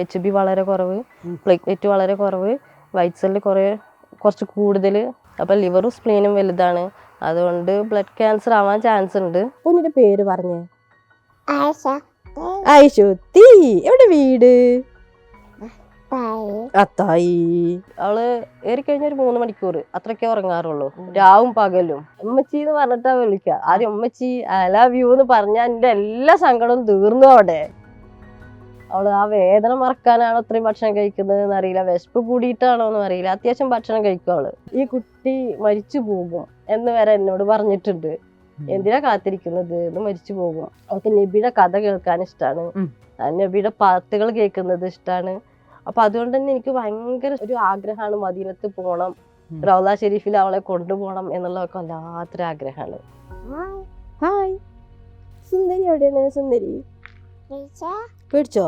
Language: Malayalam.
എച്ച് ബി വളരെ കുറവ്. പ്ലേറ്റ്ലെറ്റ് വളരെ കുറവ് വൈറ്റ് സെല്ല് കുറേ കുറച്ച് കൂടുതൽ. അപ്പം ലിവറും സ്പ്ലീനും വലുതാണ്. അതുകൊണ്ട് ബ്ലഡ് ക്യാൻസർ ആവാൻ ചാൻസ് ഉണ്ട്. ഒന്നിന്റെ പേര് പറഞ്ഞേ. ഐശുത്തി എവിടെ വീട്? അത്തായി. അവൾ ഏറിക്കഴിഞ്ഞ ഒരു മൂന്ന് മണിക്കൂർ അത്രയ്ക്കേ ഉറങ്ങാറുള്ളൂ. രാവും പകലും. ഉമ്മച്ചി എന്ന് പറഞ്ഞിട്ടാ വിളിക്കുക ആദ്യം ഉമ്മച്ചി ഐ ലവ് യു എന്ന് പറഞ്ഞാൽ എന്റെ എല്ലാ സങ്കടവും തീർന്നു അവിടെ. അവൾ ആ വേദന മറക്കാനാണോ അത്രയും ഭക്ഷണം കഴിക്കുന്നത് എന്ന് അറിയില്ല വിശപ്പ് കൂടിയിട്ടാണോ എന്ന് അറിയില്ല. അത്യാവശ്യം ഭക്ഷണം കഴിക്കും അവൾ. ഈ കുട്ടി മരിച്ചു പോകും എന്ന് വരെ എന്നോട് പറഞ്ഞിട്ടുണ്ട്. എന്തിനാ കാത്തിരിക്കുന്നത് എന്ന് മരിച്ചു പോകും. അവൾക്ക് നബിയുടെ കഥ കേൾക്കാൻ ഇഷ്ടമാണ്. നബിയുടെ പാട്ടുകൾ കേൾക്കുന്നത് ഇഷ്ടമാണ് അപ്പൊ അതുകൊണ്ട് തന്നെ എനിക്ക് ഭയങ്കര ഒരു ആഗ്രഹമാണ് മദീനത്ത് പോകണം. റൗല ഷെരീഫിൽ അവളെ കൊണ്ടുപോകണം എന്നുള്ളതൊക്കെ വല്ലാത്തൊരു ആഗ്രഹമാണ്. ഹായ്. സുന്ദരി എവിടെയാണ്? സുന്ദരി. പേടിച്ചോ?